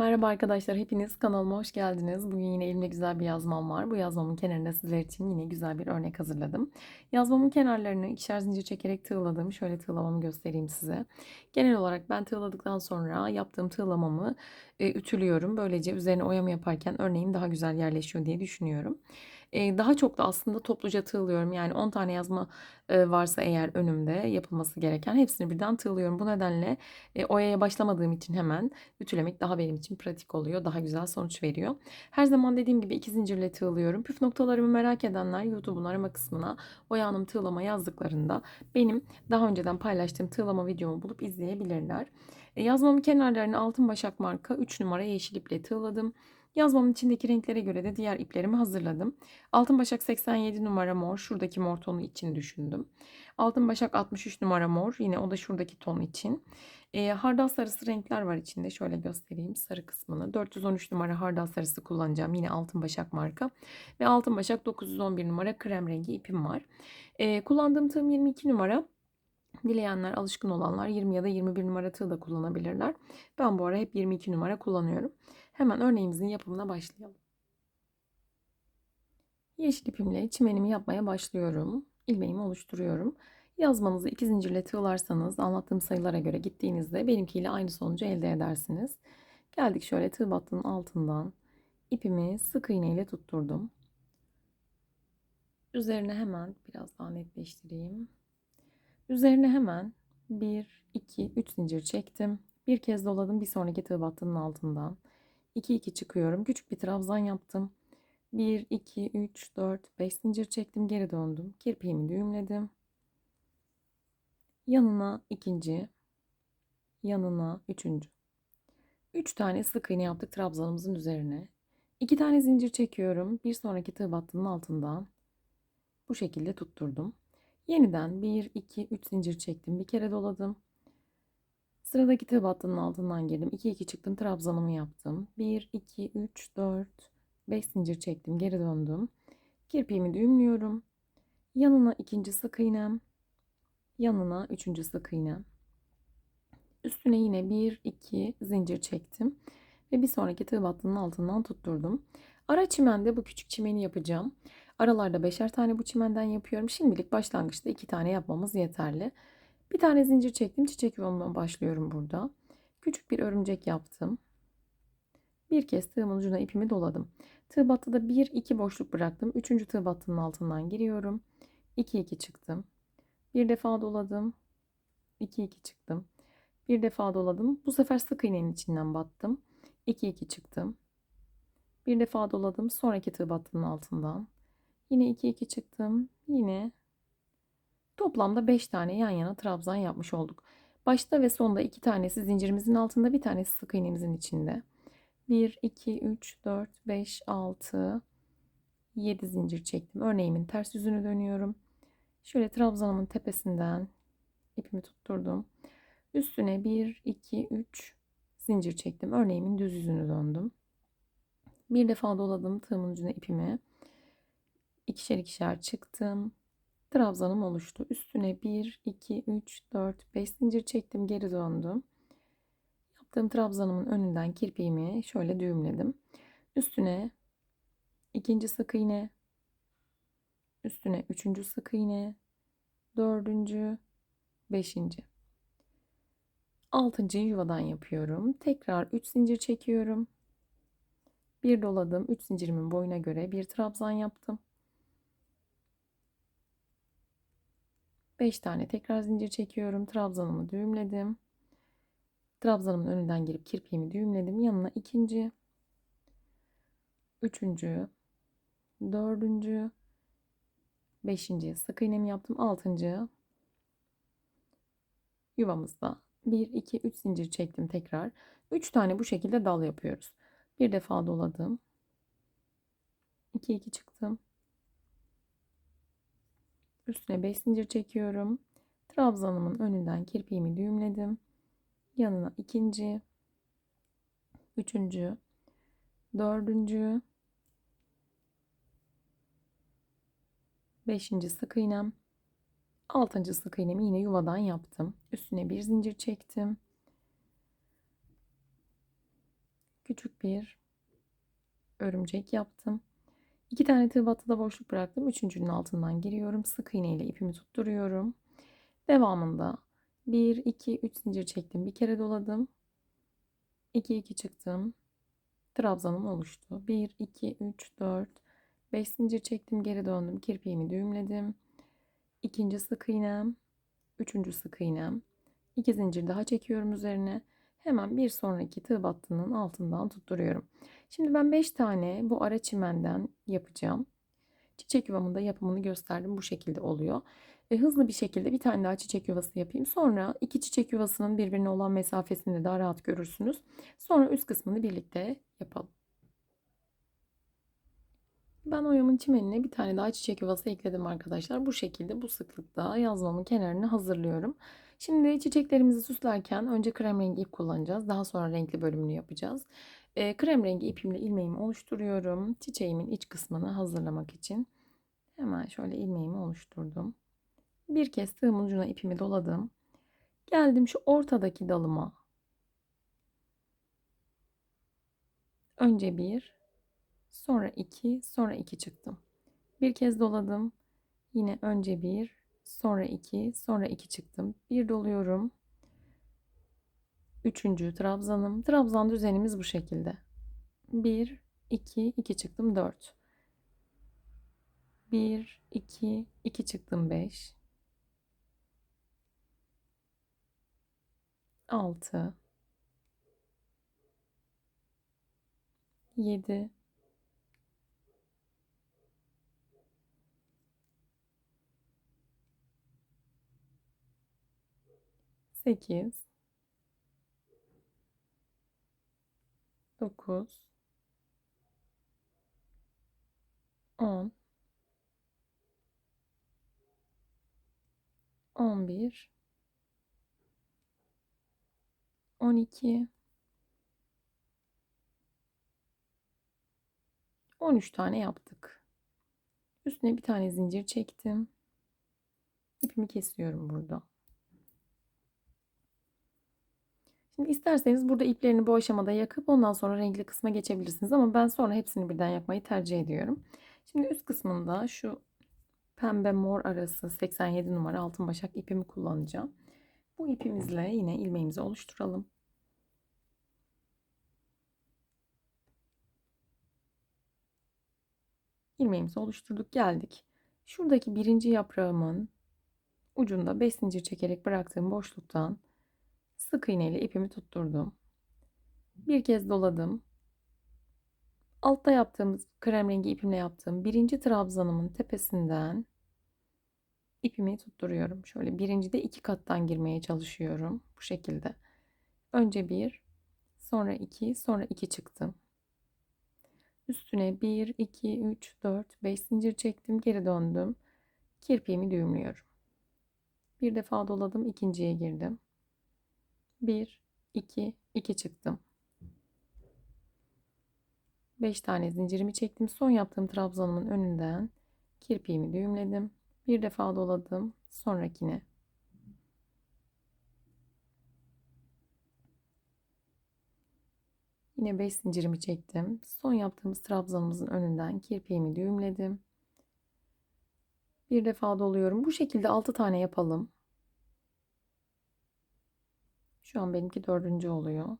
Merhaba arkadaşlar, hepiniz kanalıma hoş geldiniz. Bugün yine elimde güzel bir yazmam var. Bu yazmamın kenarında sizler için yine güzel bir örnek hazırladım. Yazmamın kenarlarını ikişer zincir çekerek tığladım. Şöyle tığlamamı göstereyim size. Genel olarak ben tığladıktan sonra yaptığım tığlamamı e, ütülüyorum. Böylece üzerine oyamı yaparken örneğim daha güzel yerleşiyor diye düşünüyorum. Daha çok da aslında topluca tığlıyorum. Yani 10 tane yazma varsa eğer önümde yapılması gereken hepsini birden tığlıyorum. Bu nedenle e, oyaya başlamadığım için hemen ütülemek daha benim için pratik oluyor. Daha güzel sonuç veriyor. Her zaman dediğim gibi iki zincirle tığlıyorum. Püf noktalarımı merak edenler YouTube'un arama kısmına Oya Hanım tığlama yazdıklarında benim daha önceden paylaştığım tığlama videomu bulup izleyebilirler. Yazmamın kenarlarını altın başak marka 3 numara yeşil iple tığladım. Yazmamın içindeki renklere göre de diğer iplerimi hazırladım. Altın başak 87 numara mor. Şuradaki mor tonu için düşündüm. Altın başak 63 numara mor. Yine o da şuradaki ton için. E, hardal sarısı renkler var içinde. Şöyle göstereyim sarı kısmını. 413 numara hardal sarısı kullanacağım. Yine altın başak marka. Ve altın başak 911 numara krem rengi ipim var. E, kullandığım tığım 22 numara. Dileyenler, alışkın olanlar 20 ya da 21 numara tığ da kullanabilirler. Ben bu ara hep 22 numara kullanıyorum. Hemen örneğimizin yapımına başlayalım. Yeşil ipimle çimenimi yapmaya başlıyorum. İlmeğimi oluşturuyorum. Yazmanızı iki zincirle tığlarsanız anlattığım sayılara göre gittiğinizde benimkiyle aynı sonucu elde edersiniz. Geldik şöyle tığ battığın altından ipimi sık iğne ile tutturdum. Üzerine hemen biraz daha netleştireyim. Üzerine hemen 1, 2, 3 zincir çektim. Bir kez doladım bir sonraki tığ battığının altından. 2, 2 çıkıyorum. Küçük bir trabzan yaptım. 1, 2, 3, 4, 5 zincir çektim. Geri döndüm. Kirpiğimi düğümledim. Yanına ikinci, yanına üçüncü. Üç tane sık iğne yaptık trabzanımızın üzerine. İki tane zincir çekiyorum. Bir sonraki tığ battının altından bu şekilde tutturdum. Yeniden 1, 2, 3 zincir çektim. Bir kere doladım. Sıradaki tığ altından girdim. 2, 2 çıktım. Trabzanımı yaptım. 1, 2, 3, 4, 5 zincir çektim. Geri döndüm. Kirpiğimi düğümlüyorum. Yanına ikinci sık iğnem. Yanına üçüncü sık iğnem. Üstüne yine 1, 2 zincir çektim. Ve bir sonraki tığ battının altından tutturdum. Ara çimende bu küçük çimeni yapacağım. Aralarda beşer tane bu çimenden yapıyorum. Şimdilik başlangıçta iki tane yapmamız yeterli. Bir tane zincir çektim. Çiçek yuvama başlıyorum burada. Küçük bir örümcek yaptım. Bir kez tığımın ucuna ipimi doladım. Tığ battıda bir iki boşluk bıraktım. Üçüncü tığ battının altından giriyorum. 2 2 çıktım. Bir defa doladım. 2 2 çıktım. Bir defa doladım. Bu sefer sık iğnenin içinden battım. 2 2 çıktım. Bir defa doladım. Sonraki tığ battının altından. Yine 2 2 çıktım. Yine toplamda 5 tane yan yana trabzan yapmış olduk. Başta ve sonda 2 tanesi zincirimizin altında, bir tanesi sık iğnemizin içinde. 1 2 3 4 5 6 7 zincir çektim. Örneğimin ters yüzünü dönüyorum. Şöyle trabzanımın tepesinden ipimi tutturdum. Üstüne 1 2 3 zincir çektim. Örneğimin düz yüzünü döndüm. Bir defa doladım tığımın ucuna ipimi. İkişer ikişer çıktım. Trabzanım oluştu. Üstüne 1, 2, 3, 4, 5 zincir çektim. Geri döndüm. Yaptığım trabzanımın önünden kirpiğimi şöyle düğümledim. Üstüne ikinci sık iğne. Üstüne üçüncü sık iğne. Dördüncü, beşinci. Altıncıyı yuvadan yapıyorum. Tekrar 3 zincir çekiyorum. Bir doladım. 3 zincirimin boyuna göre bir trabzan yaptım. 5 tane tekrar zincir çekiyorum. Trabzanımı düğümledim. Trabzanımın önünden girip kirpiğimi düğümledim. Yanına ikinci, üçüncü, dördüncü, beşinci sık iğnemi yaptım. Altıncı yuvamızda 1, 2, 3 zincir çektim tekrar. 3 tane bu şekilde dal yapıyoruz. Bir defa doladım. 2, 2 çıktım. Üstüne 5 zincir çekiyorum. Trabzanımın önünden kirpiğimi düğümledim. Yanına ikinci, üçüncü, dördüncü, beşinci sık iğnem, altıncı sık iğnemi yine yuvadan yaptım. Üstüne bir zincir çektim. küçük bir örümcek yaptım. İki tane tığ battıda boşluk bıraktım. Üçüncünün altından giriyorum. Sık iğne ile ipimi tutturuyorum. Devamında 1, 2, 3 zincir çektim. Bir kere doladım. 2, 2 çıktım. Trabzanım oluştu. 1, 2, 3, 4, 5 zincir çektim. Geri döndüm. Kirpiğimi düğümledim. İkinci sık iğnem. Üçüncü sık iğnem. 2 zincir daha çekiyorum üzerine. Hemen bir sonraki tığ battının altından tutturuyorum. Şimdi ben 5 tane bu ara çimenden yapacağım. Çiçek yuvamın da yapımını gösterdim. Bu şekilde oluyor. E, hızlı bir şekilde bir tane daha çiçek yuvası yapayım. Sonra iki çiçek yuvasının birbirine olan mesafesini de daha rahat görürsünüz. Sonra üst kısmını birlikte yapalım. Ben oyamın çimenine bir tane daha çiçek yuvası ekledim arkadaşlar. Bu şekilde bu sıklıkta yazmamın kenarını hazırlıyorum. Şimdi çiçeklerimizi süslerken önce krem rengi ip kullanacağız. Daha sonra renkli bölümünü yapacağız. E, krem rengi ipimle ilmeğimi oluşturuyorum. Çiçeğimin iç kısmını hazırlamak için. Hemen şöyle ilmeğimi oluşturdum. Bir kez tığımın ucuna ipimi doladım. Geldim şu ortadaki dalıma. Önce bir, sonra iki, sonra iki çıktım. Bir kez doladım. Yine önce bir, sonra iki, sonra iki çıktım. Bir doluyorum. Üçüncü trabzanım. Trabzan düzenimiz bu şekilde. Bir, iki, iki çıktım dört. Bir, iki, iki çıktım beş. Altı. Yedi. 8 9 10 11 12 13 tane yaptık. Üstüne bir tane zincir çektim. İpimi kesiyorum burada. Şimdi isterseniz burada iplerini bu aşamada yakıp ondan sonra renkli kısma geçebilirsiniz. Ama ben sonra hepsini birden yapmayı tercih ediyorum. Şimdi üst kısmında şu pembe mor arası 87 numara altın başak ipimi kullanacağım. Bu ipimizle yine ilmeğimizi oluşturalım. ilmeğimizi oluşturduk geldik. Şuradaki birinci yaprağımın ucunda 5 zincir çekerek bıraktığım boşluktan sık iğne ile ipimi tutturdum. Bir kez doladım. Altta yaptığımız krem rengi ipimle yaptığım birinci trabzanımın tepesinden ipimi tutturuyorum. Şöyle birinci de iki kattan girmeye çalışıyorum. Bu şekilde. Önce bir, sonra iki, sonra iki çıktım. Üstüne 1, 2, 3, 4, 5 zincir çektim. Geri döndüm. Kirpiğimi düğümlüyorum. Bir defa doladım. ikinciye girdim. 1, 2, 2 çıktım. 5 tane zincirimi çektim. Son yaptığım trabzanımın önünden kirpiğimi düğümledim. Bir defa doladım. Sonrakine Yine 5 zincirimi çektim. Son yaptığımız trabzanımızın önünden kirpiğimi düğümledim. Bir defa doluyorum. Bu şekilde 6 tane yapalım. Şu an benimki dördüncü oluyor.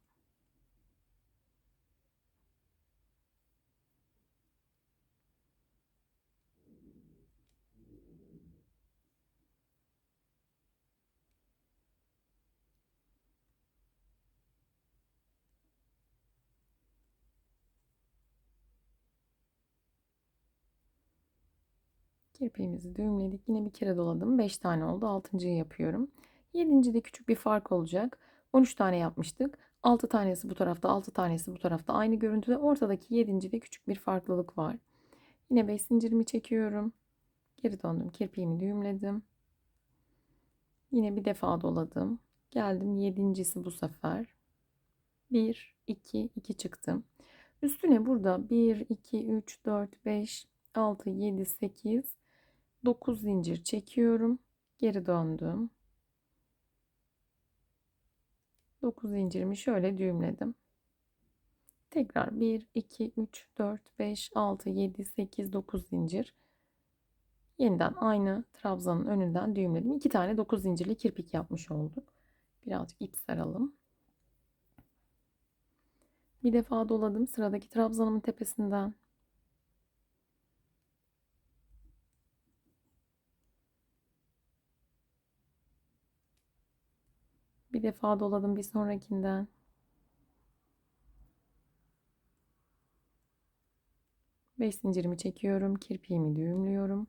Kirpiğimizi düğümledik. Yine bir kere doladım. 5 tane oldu. 6.yı yapıyorum. 7. de küçük bir fark olacak. 13 tane yapmıştık. 6 tanesi bu tarafta, 6 tanesi bu tarafta. Aynı görüntüde ortadaki 7. de küçük bir farklılık var. Yine 5 zincirimi çekiyorum. Geri döndüm. Kirpiğimi düğümledim. Yine bir defa doladım. Geldim. Yedincisi bu sefer. 1, 2, 2 çıktım. Üstüne burada 1, 2, 3, 4, 5, 6, 7, 8, 9 zincir çekiyorum. Geri döndüm. 9 zincirimi şöyle düğümledim. Tekrar 1, 2, 3, 4, 5, 6, 7, 8, 9 zincir. Yeniden aynı trabzanın önünden düğümledim. 2 tane 9 zincirli kirpik yapmış olduk. Birazcık ip saralım. Bir defa doladım sıradaki trabzanımın tepesinden. Bir defa doladım bir sonrakinden. Beş zincirimi çekiyorum. Kirpiğimi düğümlüyorum.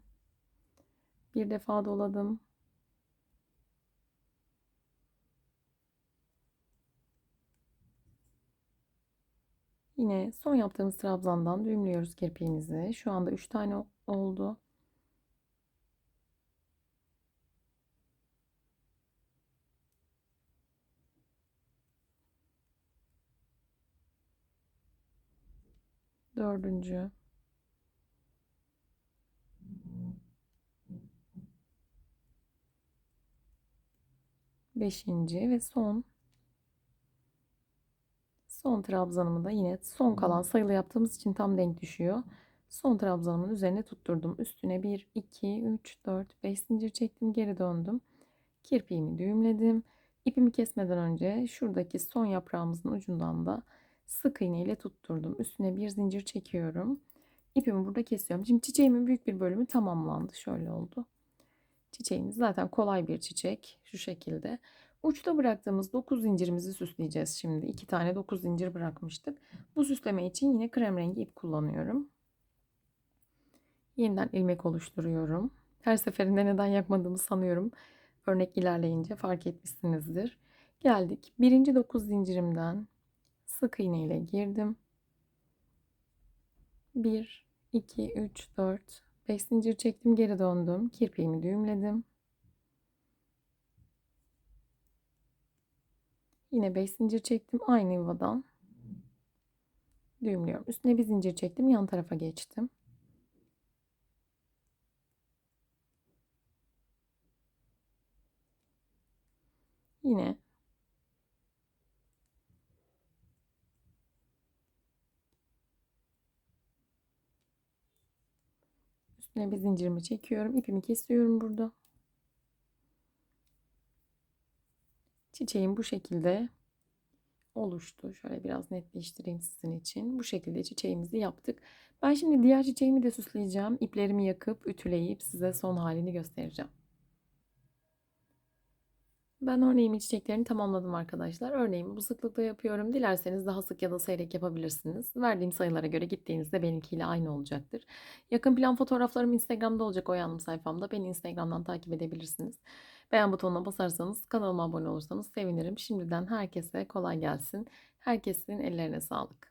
Bir defa doladım. Yine son yaptığımız trabzandan düğümlüyoruz kirpiğimizi. Şu anda 3 tane oldu. Dördüncü. Beşinci ve son. Son trabzanımı da yine son kalan sayılı yaptığımız için tam denk düşüyor. Son trabzanımın üzerine tutturdum. Üstüne 1, 2, 3, 4, 5 zincir çektim. Geri döndüm. Kirpiğimi düğümledim. İpimi kesmeden önce şuradaki son yaprağımızın ucundan da sık iğne ile tutturdum. Üstüne bir zincir çekiyorum. İpimi burada kesiyorum. Şimdi çiçeğimin büyük bir bölümü tamamlandı. Şöyle oldu. Çiçeğimiz zaten kolay bir çiçek. Şu şekilde. Uçta bıraktığımız 9 zincirimizi süsleyeceğiz şimdi. 2 tane 9 zincir bırakmıştık. Bu süsleme için yine krem rengi ip kullanıyorum. Yeniden ilmek oluşturuyorum. Her seferinde neden yakmadığımı sanıyorum. Örnek ilerleyince fark etmişsinizdir. Geldik. Birinci 9 zincirimden sık iğne ile girdim. 1, 2, 3, 4, 5 zincir çektim. Geri döndüm. Kirpiğimi düğümledim. Yine 5 zincir çektim. Aynı yuvadan düğümlüyorum. Üstüne bir zincir çektim. Yan tarafa geçtim. Yine üstüne bir zincirimi çekiyorum. ipimi kesiyorum burada. Çiçeğim bu şekilde oluştu. Şöyle biraz netleştireyim sizin için. Bu şekilde çiçeğimizi yaptık. Ben şimdi diğer çiçeğimi de süsleyeceğim. İplerimi yakıp ütüleyip size son halini göstereceğim. Ben örneğimin çiçeklerini tamamladım arkadaşlar. Örneğimi bu sıklıkta yapıyorum. Dilerseniz daha sık ya da seyrek yapabilirsiniz. Verdiğim sayılara göre gittiğinizde benimkiyle aynı olacaktır. Yakın plan fotoğraflarım Instagram'da olacak o yanım sayfamda. Beni Instagram'dan takip edebilirsiniz. Beğen butonuna basarsanız kanalıma abone olursanız sevinirim. Şimdiden herkese kolay gelsin. Herkesin ellerine sağlık.